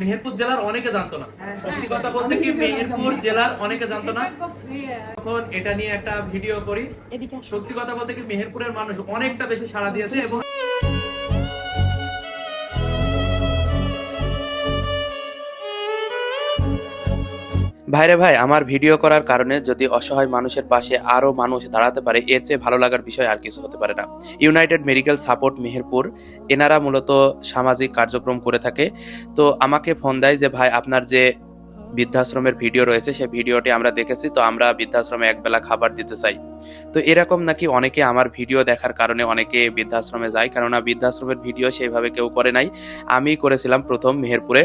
মেহেরপুর জেলার অনেকে জানতো না। সত্যি কথা বলতে কি মেহেরপুর জেলার অনেকে জানতো না। তখন এটা নিয়ে একটা ভিডিও করি। সত্যি কথা বলতে কি মেহেরপুরের মানুষ অনেকটা বেশি সাড়া দিয়েছে এবং ভাইরে ভাই, আমার ভিডিও করার কারণে যদি অসহায় মানুষের পাশে আরও মানুষ দাঁড়াতে পারে, এর চেয়ে ভালো লাগার বিষয় আর কিছু হতে পারে না। ইউনাইটেড মেডিকেল সাপোর্ট মেহেরপুর এনারা মূলত সামাজিক কার্যক্রম করে থাকে। তো আমাকে ফোন দেয় যে, ভাই, আপনার যে বৃদ্ধাশ্রমের ভিডিও রয়েছে, সেই ভিডিওটি আমরা দেখেছি, তো আমরা বৃদ্ধাশ্রমে একবেলা খাবার দিতে চাই। তো এরকম নাকি অনেকে আমার ভিডিও দেখার কারণে অনেকে বৃদ্ধাশ্রমে যায়, কেননা বৃদ্ধাশ্রমের ভিডিও সেইভাবে কেউ করে নাই। আমি করেছিলাম প্রথম মেহেরপুরে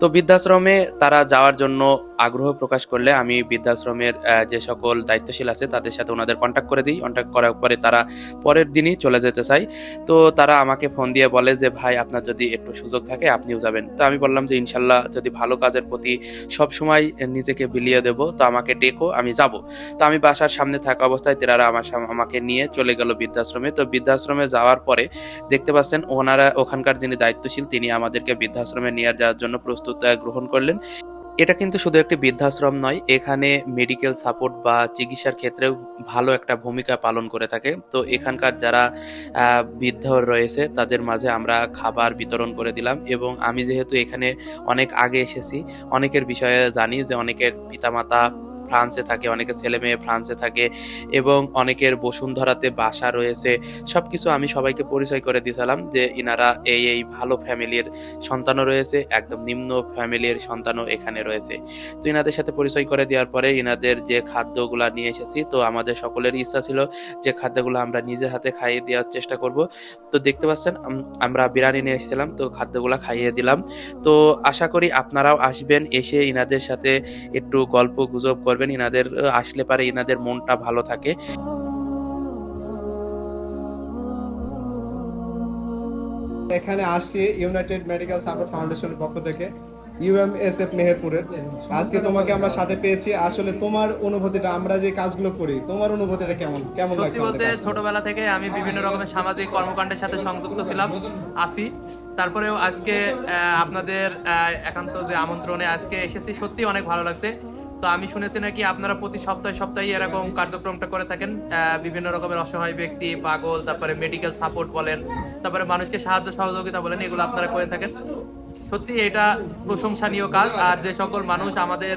তো বৃদ্ধাশ্রমে তারা যাওয়ার জন্য আগ্রহ প্রকাশ করলে আমি বৃদ্ধাশ্রমের যে সকল দায়িত্বশীল আছে তাদের সাথে ওনাদের কন্ট্যাক্ট করে দিই। কন্ট্যাক্ট করার পরে তারা পরের দিনই চলে যেতে চাই তো তারা আমাকে ফোন দিয়ে বলে যে, ভাই, আপনার যদি একটু সুযোগ থাকে, আপনিও যাবেন। তো আমি বললাম যে, ইনশাল্লাহ, যদি ভালো কাজের প্রতি সব সময় নিজেকে বিলিয়ে দেব, তো আমাকে ডেকো, আমি যাব। তো আমি বাসার সামনে থাকা অবস্থায় তেরারা আমার আমাকে নিয়ে চলে গেল বৃদ্ধাশ্রমে। তো বৃদ্ধাশ্রমে যাওয়ার পরে দেখতে পাচ্ছেন ওনারা, ওখানকার যিনি দায়িত্বশীল, তিনি আমাদেরকে বৃদ্ধাশ্রমে নিয়ে যাওয়ার জন্য প্রস্তুত গ্রহণ করলেন। এটা কিন্তু শুধু একটি বৃদ্ধাশ্রম নয়, এখানে মেডিকেল সাপোর্ট বা চিকিৎসার ক্ষেত্রেও ভালো একটা ভূমিকা পালন করে থাকে। তো এখানকার যারা বৃদ্ধ রয়েছে, তাদের মাঝে আমরা খাবার বিতরণ করে দিলাম এবং আমি যেহেতু এখানে অনেক আগে এসেছি, অনেকের বিষয়ে জানি যে অনেকের পিতামাতা ফ্রান্সে থাকে অনেকের ছেলে মেয়ে ফ্রান্সে থাকে এবং অনেকের বসুন্ধরাতে বাসা রয়েছে। সব কিছু আমি সবাইকে পরিচয় করে দিয়েছিলাম যে ইনারা এই এই ভালো ফ্যামিলির সন্তানও রয়েছে, একদম নিম্ন ফ্যামিলির সন্তানও এখানে রয়েছে। তো ইনাদের সাথে পরিচয় করে দেওয়ার পরে ইনাদের যে খাদ্যগুলা নিয়ে এসেছি, তো আমাদের সকলের ইচ্ছা ছিল যে খাদ্যগুলো আমরা নিজের হাতে খাইয়ে দেওয়ার চেষ্টা করব। তো দেখতে পাচ্ছেন আমরা বিরিয়ানি নিয়ে এসেছিলাম, তো খাদ্যগুলা খাইয়ে দিলাম। তো আশা করি আপনারাও আসবেন, এসে ইনাদের সাথে একটু গল্প গুজব করবেন। ইনাদের আহ, আসলে পারে ইনাদের মনটা ভালো থাকে। এখানে আসছি ইউনাইটেড মেডিকেল সাপোর্ট ফাউন্ডেশনের পক্ষ থেকে ইউএমএসএফ মেহেরপুরের। আজকে তোমাকে আমরা সাথে পেয়েছি। আসলে তোমার অনুভূতিটা আমরা যে কাজগুলো করি তোমার অনুভূতিটা কেমন? কেমন সত্যি লাগছে বলতে ছোটবেলা থেকে আমি বিভিন্ন রকমের সামাজিক কর্মকাণ্ডের সাথে সংযুক্ত ছিলাম আসি তারপরেও আজকে আহ, আপনাদের আহ, একান্ত যে আমন্ত্রণে আজকে এসেছি সত্যি অনেক ভালো লাগছে। তো আমি শুনেছি নাকি আপনারা প্রতি সপ্তাহে সপ্তাহে এরকম কার্যক্রমটা করে থাকেন বিভিন্ন রকমের অসহায় ব্যক্তি, পাগল, তারপরে মেডিকেল সাপোর্ট বলেন, তারপরে মানুষকে সাহায্য সহযোগিতা বলেন, এগুলো আপনারা করে থাকেন? সত্যি এটা প্রশংসনীয় কাজ। আর যে সকল মানুষ আমাদের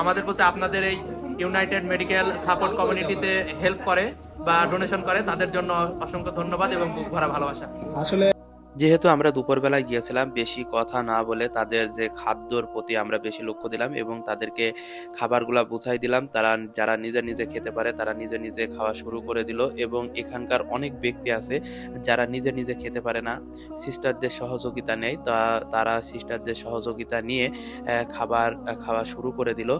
আমাদের প্রতি আপনাদের এই ইউনাইটেড মেডিকেল সাপোর্ট কমিউনিটিতে হেল্প করে বা ডোনেশন করে, তাদের জন্য অসংখ্য ধন্যবাদ এবং বুক ভরা ভালোবাসা। আসলে যেহেতু আমরা দুপুরবেলায় গিয়েছিলাম, বেশি কথা না বলে তাদের যে খাদ্যর প্রতি আমরা বেশি লক্ষ্য দিলাম এবং তাদেরকে খাবারগুলা বুঝাই দিলাম, তারা যারা নিজে নিজে খেতে পারে তারা নিজে নিজে খাওয়া শুরু করে দিল এবং এখানকার অনেক ব্যক্তি আছে যারা নিজে নিজে খেতে পারে না। সিস্টারদের সহযোগিতা নেই, তা তারা সিস্টারদের সহযোগিতা নিয়ে খাবার খাওয়া শুরু করে দিল।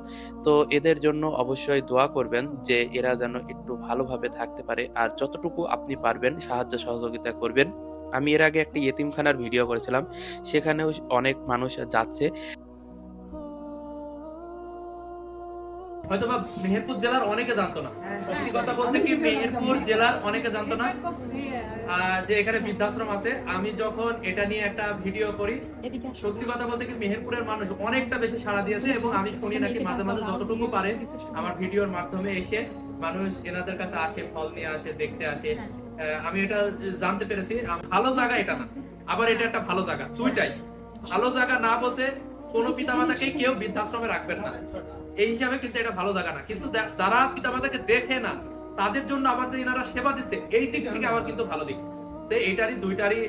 তো এদের জন্য অবশ্যই দোয়া করবেন যে এরা যেন একটু ভালোভাবে থাকতে পারে আর যতটুকু আপনি পারবেন সাহায্য সহযোগিতা করবেন। আমি এর আগে একটা ইয়েতিমখানার ভিডিও করেছিলাম সেখানেও অনেক মানুষ যাচ্ছে। হয়তো বা মেহেরপুর জেলার অনেকে জানতো না। সত্যি কথা বলতে কি মেহেরপুর জেলার অনেকে জানতো না? যে এখানে বৃদ্ধাশ্রম আছে আমি যখন এটা নিয়ে একটা ভিডিও করি সত্যি কথা বলতে কি মেহেরপুরের মানুষ অনেকটা বেশি সাড়া দিয়েছে এবং আমি শুনি নাকি মাঝে মাঝে যতটুকু পারে আমার ভিডিওর মাধ্যমে এসে মানুষ এনাদের কাছে আসে ফল নিয়ে আসে দেখতে আসে। আমি এটা জানতে পেরেছি ভালো জায়গা এটা না। আবার এটা একটা ভালো জায়গা, দুইটাই। ভালো জায়গা না বলতে কোন পিতামাতাকে কেউ বৃদ্ধাশ্রমে রাখবেন না। এই হিসাবে কিন্তু এটা ভালো জায়গা না। কিন্তু যারা পিতামাতাকে দেখে না, তাদের জন্য যে এনারা সেবা দিচ্ছে, এই দিক থেকে আমার কিন্তু ভালো দিক। তো এইটারই, দুইটারই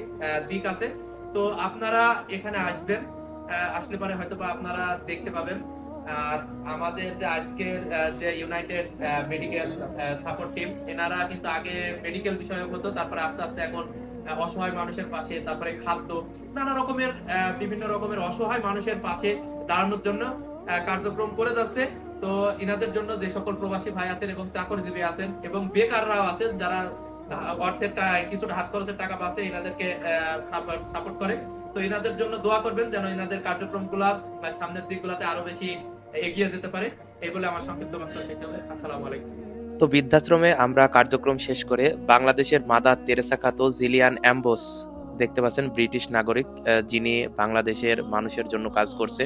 দিক আছে। তো আপনারা এখানে আসবেন আসলে পরে হয়তো বা আপনারা দেখতে পাবেন। আমাদের যে আজকের যে ইউনাইটেড মেডিকেল সাপোর্ট টিম এনারা কিন্তু আগে মেডিকেল বিষয়ে হতো, তারপরে আস্তে আস্তে এখন অসহায় মানুষের পাশে, তারপরে খাদ্য, নানা রকমের বিভিন্ন রকমের অসহায় মানুষের পাশে দাঁড়ানোর জন্য কার্যক্রম করে যাচ্ছে। তো ইনাদের জন্য যে সকল প্রবাসী ভাই আছেন এবং চাকরিজীবী আছেন এবং বেকাররাও আছেন, যারা অর্থের কিছুটা হাত খরচের টাকা বাঁচে এনাদেরকে সাপোর্ট করে। তো এনাদের জন্য দোয়া করবেন যেন এনাদের কার্যক্রমগুলা বা সামনের দিকগুলাতে আরও বেশি এগিয়ে যেতে পারে। এই বলে আমার সংক্ষিপ্ত বক্তব্য শেষ হলো আসসালামু আলাইকুম। তো বৃদ্ধাশ্রমে আমরা কার্যক্রম শেষ করে বাংলাদেশের মাদার তেরেসা খাতো জিলিয়ান অ্যাম্বোস দেখতে পাচ্ছেন ব্রিটিশ নাগরিক যিনি বাংলাদেশের মানুষের জন্য কাজ করছে।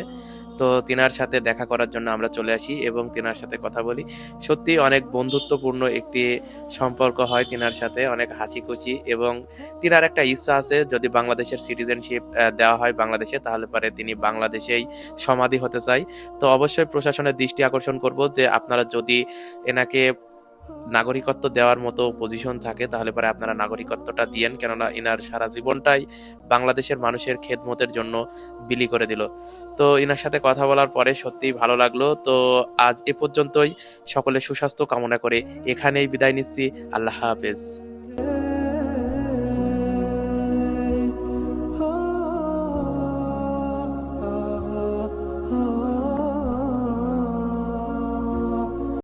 তো তেনার সাথে দেখা করার জন্য আমরা চলে আসি এবং তেনার সাথে কথা বলি। সত্যি অনেক বন্ধুত্বপূর্ণ একটি সম্পর্ক হয় তিনার সাথে, অনেক হাসি খুশি এবং তেনার একটা ইচ্ছা আছে যদি বাংলাদেশের সিটিজেনশিপ দেওয়া হয় বাংলাদেশে তাহলে পরে তিনি বাংলাদেশেই সমাধি হতে চাই। তো অবশ্যই প্রশাসনের দৃষ্টি আকর্ষণ করব যে আপনারা যদি এনাকে নাগরিকত্ব দেওয়ার মতো পজিশন থাকে, তাহলে পরে আপনারা নাগরিকত্বটা দিয়েন। কেননা ইনার সারা জীবনটাই বাংলাদেশের মানুষের খেদমতের জন্য বিলি করে দিল। তো ইনার সাথে কথা বলার পরে সত্যিই ভালো লাগল। তো আজ এ পর্যন্তই। সকলে সুস্বাস্থ্য কামনা করে এখানেই বিদায় নিচ্ছি। আল্লাহ হাফেজ।